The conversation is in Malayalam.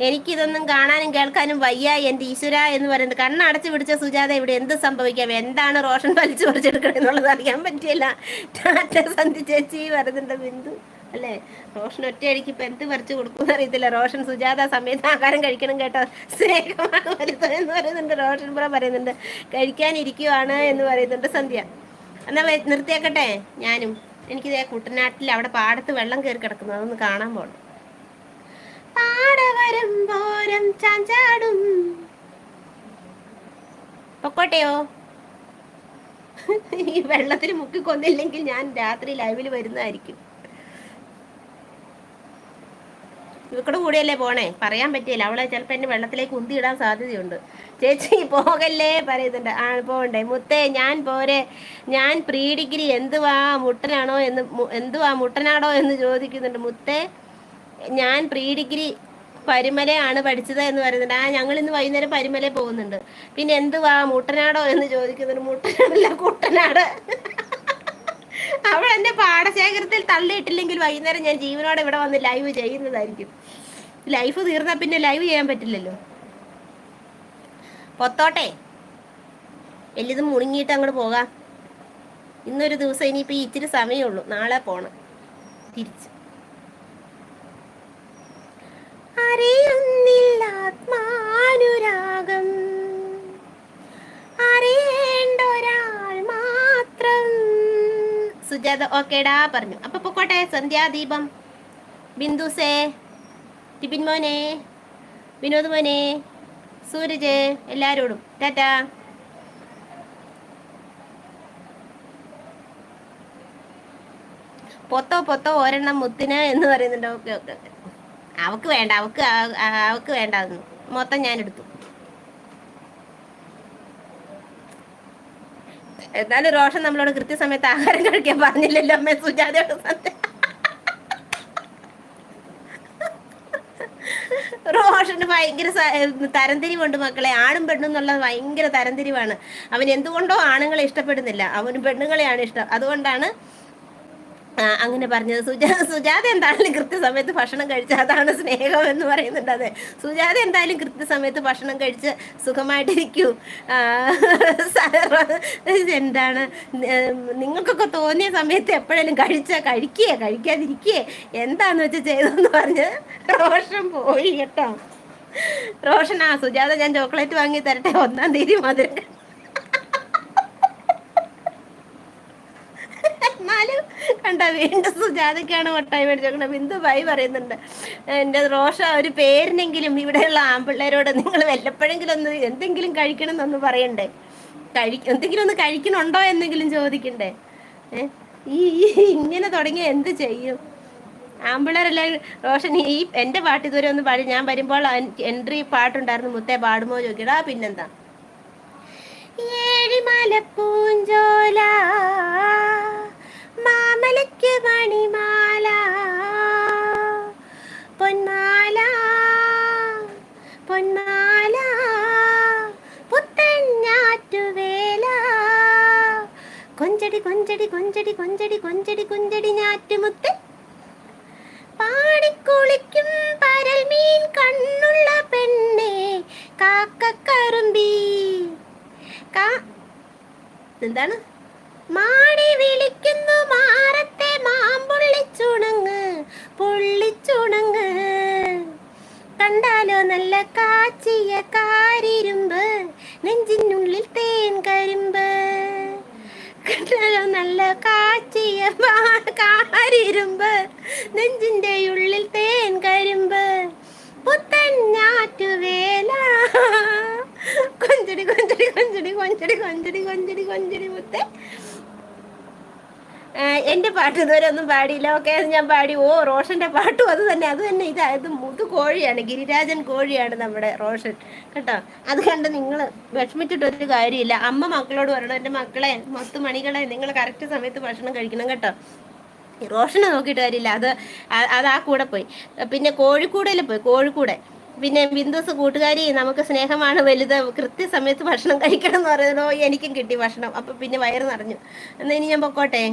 എനിക്കിതൊന്നും കാണാനും കേൾക്കാനും വയ്യ എന്റെ ഈശ്വര എന്ന് പറയുന്നത്. കണ്ണടച്ചു പിടിച്ച സുജാത ഇവിടെ എന്ത് സംഭവിക്കാം? എന്താണ് റോഷൻ വലിച്ചു പറിച്ചെടുക്കണം എന്നുള്ളത് അറിയാൻ പറ്റിയില്ല. ടാറ്റ സന്ധി ചേച്ചി വരുന്നുണ്ട് ബിന്ദു. അല്ലേ? റോഷൻ ഒറ്റയടിക്ക് ഇപ്പം എന്ത് പറിച്ചു കൊടുക്കുമെന്ന് അറിയത്തില്ല. റോഷൻ സുജാത സമയത്ത് ആഹാരം കഴിക്കണം കേട്ടോ. സ്നേഹമാണ് എന്ന് പറയുന്നുണ്ട്. റോഷൻ പുറ പറയുന്നുണ്ട്. കഴിക്കാനിരിക്കുവാണ് എന്ന് പറയുന്നുണ്ട് സന്ധ്യ. എന്നാ നിർത്തിയാക്കട്ടെ? ഞാനും. എനിക്കിതേ കുട്ടനാട്ടിൽ അവിടെ പാടത്ത് വെള്ളം കയറി കിടക്കുന്നു. അതൊന്ന് കാണാൻ പോകണം പാടവരമ്പോരം ചാഞ്ചാടും. പൊക്കോട്ടെയോ? ഈ വെള്ളത്തിൽ മുക്കി കൊന്നില്ലെങ്കിൽ ഞാൻ രാത്രി ലൈവിൽ വരുന്നതായിരിക്കും. ഇവക്കടെ കൂടെയല്ലേ പോണേ? പറയാൻ പറ്റിയില്ല. അവളെ ചിലപ്പോൾ എന്നെ വെള്ളത്തിലേക്ക് ഉന്തി ഇടാൻ സാധ്യതയുണ്ട്. ചേച്ചി പോകല്ലേ പറയുന്നുണ്ട്. ആ പോകണ്ടേ. മുത്തേ ഞാൻ പോരെ. ഞാൻ പ്രീ ഡിഗ്രി എന്തുവാ മുട്ടനാണോ എന്ന് എന്തുവാ മുട്ടനാടോ എന്ന് ചോദിക്കുന്നുണ്ട്. മുത്തേ ഞാൻ പ്രീ ഡിഗ്രി പരുമലയാണ് പഠിച്ചത് എന്ന് പറയുന്നുണ്ട്. ആ ഞങ്ങൾ ഇന്ന് വൈകുന്നേരം പരുമല പോകുന്നുണ്ട്. പിന്നെ എന്തുവാ മുട്ടനാടോ എന്ന് ചോദിക്കുന്നത് മുട്ടനാടല്ല കുട്ടനാട്. അവൾ എന്റെ പാടശേഖരത്തിൽ തള്ളിയിട്ടില്ലെങ്കിൽ വൈകുന്നേരം ഞാൻ ജീവനോടെ ഇവിടെ വന്ന് ലൈവ് ചെയ്യുന്നതായിരിക്കും. ലൈഫ് തീർന്നാൽ പിന്നെ ലൈവ് ചെയ്യാൻ പറ്റില്ലല്ലോ. പൊത്തോട്ടെ വലിയത് മുണുങ്ങിയിട്ട് അങ്ങോട്ട് പോകാം. ഇന്നൊരു ദിവസം ഇനിയിപ്പോൾ ഇച്ചിരി സമയമുള്ളൂ നാളെ പോണം. തിരിച്ച്. അറിയുന്നില്ല ആത്മാനുരാഗം. മാത്രം. സുജാത ഓക്കേടാ പറഞ്ഞു. അപ്പൊ പൊക്കോട്ടെ സന്ധ്യാദീപം. ബിന്ദുസേ ടിബിൻ മോനെ വിനോദ് മോനെ സൂരജ് എല്ലാരോടും. ടാറ്റാ. പൊത്തോ പൊത്തോ ഒരെണ്ണം മുത്തിന് എന്ന് പറയുന്നുണ്ടോ. Okay okay okay. അവക്ക് വേണ്ട അവക്ക് അവക്ക് വേണ്ട മൊത്തം ഞാൻ എടുത്തു എന്നാലും റോഷൻ നമ്മളോട് കൃത്യസമയത്ത് ആഹാരം കഴിക്കാൻ പറഞ്ഞില്ലല്ലോ അമ്മ സുജാതയോട് റോഷന് ഭയങ്കര തരംതിരിവുണ്ട് മക്കളെ. ആണും പെണ്ണും എന്നുള്ളത് ഭയങ്കര തരംതിരിവാണ്. അവൻ എന്തുകൊണ്ടോ ആണുങ്ങളെ ഇഷ്ടപ്പെടുന്നില്ല. അവന് പെണ്ണുങ്ങളെയാണ് ഇഷ്ടം. അതുകൊണ്ടാണ് അങ്ങനെ പറഞ്ഞത്. സുജാ സുജാത എന്തായാലും കൃത്യസമയത്ത് ഭക്ഷണം കഴിച്ച് അതാണ് സ്നേഹം എന്ന് പറയുന്നുണ്ട്. അതെ. സുജാത എന്തായാലും കൃത്യസമയത്ത് ഭക്ഷണം കഴിച്ച് സുഖമായിട്ടിരിക്കൂ. എന്താണ് നിങ്ങൾക്കൊക്കെ തോന്നിയ സമയത്ത് എപ്പോഴേലും കഴിച്ച കഴിക്കുകയെ കഴിക്കാതിരിക്കുകയെ എന്താന്ന് വെച്ചാൽ ചെയ്തെന്ന് പറഞ്ഞ് റോഷൻ പോയി കേട്ടോ. റോഷൻ ആ സുജാത ഞാൻ ചോക്ലേറ്റ് വാങ്ങി തരട്ടെ. ഒന്നാം തീയതി മധുരം എന്നാലും കണ്ട വീണ്ടും സുജാതയ്ക്കാണ് മുട്ടായി മേടിച്ചോക്കണ ബിന്ദു ഭായി പറയുന്നുണ്ട് എന്റെ റോഷ ഒരു പേരിനെങ്കിലും ഇവിടെയുള്ള ആൺപിള്ളേരോട് നിങ്ങൾ വല്ലപ്പോഴെങ്കിലും ഒന്ന് എന്തെങ്കിലും കഴിക്കണം എന്നൊന്ന് പറയണ്ടേ? കഴി എന്തെങ്കിലും ഒന്ന് കഴിക്കണുണ്ടോ എന്നെങ്കിലും ചോദിക്കണ്ടേ? ഈ ഇങ്ങനെ തുടങ്ങിയ എന്ത് ചെയ്യും? ആമ്പിള്ളേരല്ലേ റോഷൻ ഈ എന്റെ പാട്ട് ഇതുവരെ ഒന്ന് പാടി ഞാൻ വരുമ്പോൾ എൻട്രി പാട്ടുണ്ടായിരുന്നു മുത്തേ പാടുമോ ചോദിക്കടാ പിന്നെന്താ? ഏഴിമല പൂഞ്ചോല മാമലയ്ക്ക് മണിമാല. പൊന്മാല പൊന്മാല പുത്തഞ്ഞാറ്റുവേല കൊഞ്ചടി കൊഞ്ചടി കൊഞ്ചടി കൊഞ്ചടി കൊഞ്ചടി കൊഞ്ചടി ഞാറ്റുമുത്ത് പാടിക്കുളിക്കും പരൽ മീൻ കണ്ണുള്ള പെണ്ണെ കാക്കക്കറുമ്പി കാ എന്താണ്? മാടി വിളിക്കുന്നു എന്റെ പാട്ട് ഇതുവരെ ഒന്നും പാടിയില്ല. ഓക്കെ ഞാൻ പാടി. ഓ റോഷന്റെ പാട്ടും അത് തന്നെ അത് തന്നെ. ഇത് ഇത് കോഴിയാണ് ഗിരിരാജൻ കോഴിയാണ് നമ്മുടെ റോഷൻ. കേട്ടോ? അത് കണ്ട് നിങ്ങൾ വിഷമിച്ചിട്ടൊരു കാര്യമില്ല. അമ്മ മക്കളോട് പറയണം എന്റെ മക്കളെ മൊത്ത മണികളെ നിങ്ങൾ കറക്റ്റ് സമയത്ത് ഭക്ഷണം കഴിക്കണം. കേട്ടോ? റോഷനെ നോക്കിയിട്ട് കാര്യമില്ല. അത് അത് ആ കൂടെ പോയി. പിന്നെ കോഴിക്കൂടയിൽ പോയി കോഴിക്കൂടെ. പിന്നെ ബിന്ദുസ് കൂട്ടുകാരി നമുക്ക് സ്നേഹമാണ് വലുത്. കൃത്യസമയത്ത് ഭക്ഷണം കഴിക്കണം എന്ന് പറയുന്നത് എനിക്കും കിട്ടി ഭക്ഷണം. അപ്പം പിന്നെ വയറ് നിറഞ്ഞു. എന്നാൽ ഇനി ഞാൻ പൊക്കോട്ടെ?